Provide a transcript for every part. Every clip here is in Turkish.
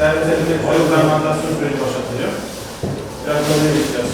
servis edilecek hayır fermentasyon süreci başlatılıyor. Biraz böyle bir ihtiyaç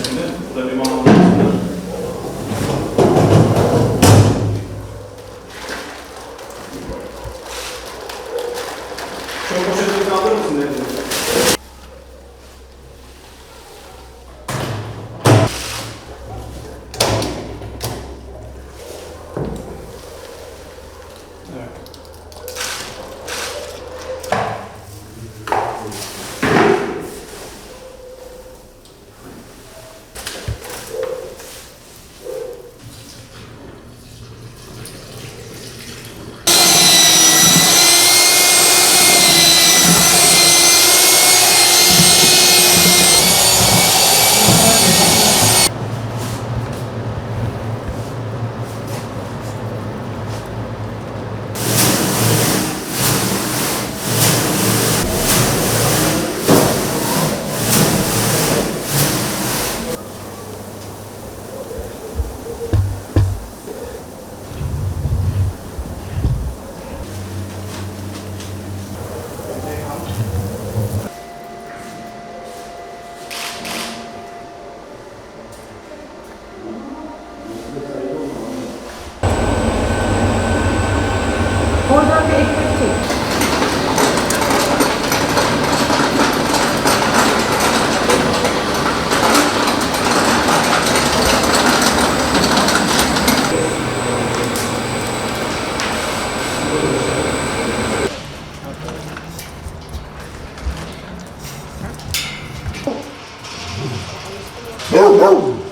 Oradan bir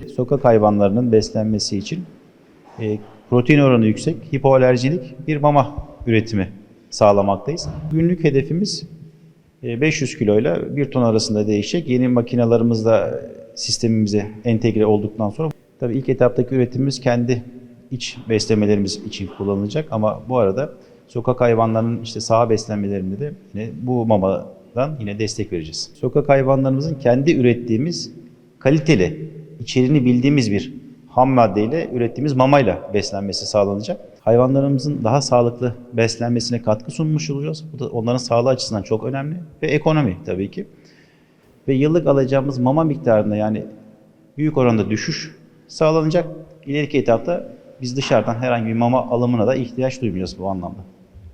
çek. Sokak hayvanlarının beslenmesi için e, protein oranı yüksek, hipoalerjilik bir mama üretimi sağlamaktayız. Günlük hedefimiz e, 500 kiloyla 1 ton arasında değişecek. Yeni makinalarımızla sistemimize entegre olduktan sonra tabii ilk etaptaki üretimimiz kendi iç beslemelerimiz için kullanılacak ama bu arada sokak hayvanlarının işte saha beslenmelerinde de yine bu mamadan yine destek vereceğiz. Sokak hayvanlarımızın kendi ürettiğimiz kaliteli, içeriğini bildiğimiz bir ham maddeyle ürettiğimiz mamayla beslenmesi sağlanacak. Hayvanlarımızın daha sağlıklı beslenmesine katkı sunmuş olacağız. Bu da onların sağlığı açısından çok önemli ve ekonomi tabii ki. Ve yıllık alacağımız mama miktarında yani büyük oranda düşüş sağlanacak. İleriki etapta biz dışarıdan herhangi bir mama alımına da ihtiyaç duymayacağız bu anlamda.